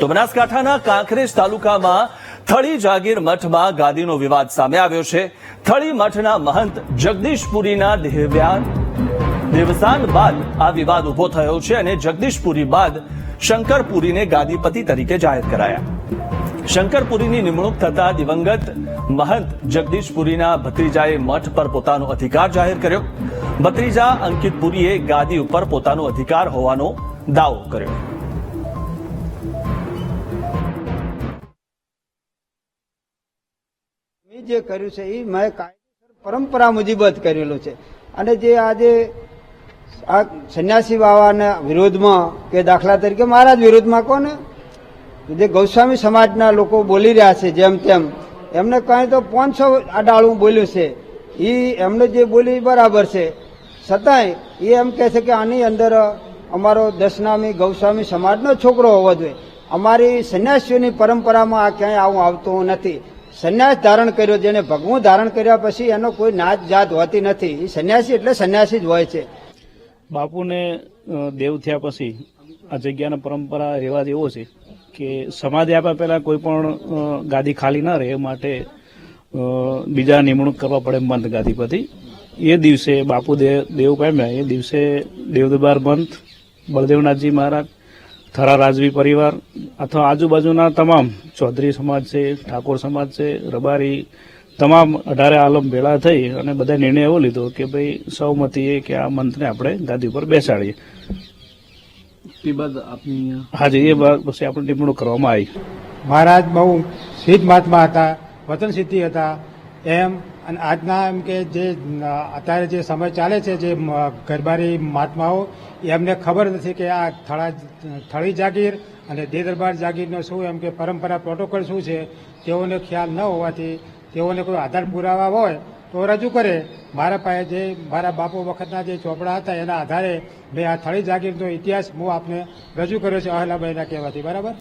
તો બનાસકાંઠાના કાંકરેજ તાલુકામાં થળી જાગીર મઠમાં ગાદીનો વિવાદ સામે આવ્યો છે. થળી મઠના મહંત જગદીશપુરીના દેહવ્યાન દેવસાન બાદ આ વિવાદ ઊભો થયો છે અને જગદીશપુરી બાદ શંકરપુરીને ગાદીપતિ તરીકે જાહેર કરાયા. શંકરપુરીની નિમણૂક થતા દિવંગત મહંત જગદીશપુરીના ભત્રીજાએ મઠ પર પોતાનો અધિકાર જાહેર કર્યો. ભત્રીજા અંકિત પુરીએ ગાદી ઉપર પોતાનો અધિકાર હોવાનો દાવો કર્યો. મેં જે કર્યું છે એ મેં કાયદેસર પરંપરા મુજબ જ કરેલું છે. અને જે આજે આ સંન્યાસી બાવાના વિરોધમાં કે દાખલા તરીકે મારા જ વિરોધમાં કોને? જે ગૌસ્વામી સમાજના લોકો બોલી રહ્યા છે જેમ તેમ, એમને કાંઈ તો પાંચસો અડાળું બોલ્યું છે. એ એમને જે બોલી બરાબર છે. છતાંય એ એમ કહે છે કે આની અંદર અમારો દશનામી ગૌસ્વામી સમાજનો છોકરો હોવો જોઈએ. અમારી સંન્યાસીઓની પરંપરામાં આ ક્યાંય આવું આવતું નથી. સંન્યાસ ધારણ કર્યો, જેને ભગવું ધારણ કર્યા પછી એનો કોઈ નાત જાત હોતી નથી. એ સંન્યાસી એટલે સંન્યાસી જ હોય છે. બાપુને દેવ થયા પછી આ જગ્યાનો પરંપરા, રિવાજ એવો છે કે સમાધિ આપ્યા પહેલા કોઈ પણ ગાદી ખાલી ન રહે માટે બીજા નિમણૂક કરવા પડે મંત ગાદીપતિ એ દિવસે બાપુ દેવ દેવ પામ્યા. એ દિવસે દેવદરબાર મંત બળદેવનાથજી મહારાજ થરા રાજવી પરિવાર અથવા આજુબાજુના તમામ ચૌધરી સમાજ છે ઠાકોર સમાજ છે રબારી તમામ અઢારે આલમ ભેળા થઈ અને બધા નિર્ણય એવો લીધો કે ભાઈ સૌમતીએ કે આ મંત્રને આપણે ગાદી ઉપર બેસાડીએ. હાજી એ બાદ પછી આપણે નિમણૂક કરવામાં આવી. મહારાજ બહુ સિદ્ધ મહાત્મા હતા વતન સિદ્ધિ હતા. એમ અને આજના એમ કે જે અત્યારે જે સમય ચાલે છે, જે ગરબારી મહાત્માઓ, એમને ખબર નથી કે આ થળા, થળી જાગીર અને દે દરબાર જાગીરનો શું એમ કે પરંપરા પ્રોટોકોલ શું છે, તેઓને ખ્યાલ ન હોવાથી તેઓને કોઈ આધાર પુરાવા હોય તો રજૂ કરે. મારા પાસે જે, મારા બાપુ વખતના જે ચોપડા હતા, એના આધારે મેં આ થળી જાગીરનો ઇતિહાસ હું આપને રજૂ કર્યો છે અહલાભાઈના કહેવાથી. બરાબર?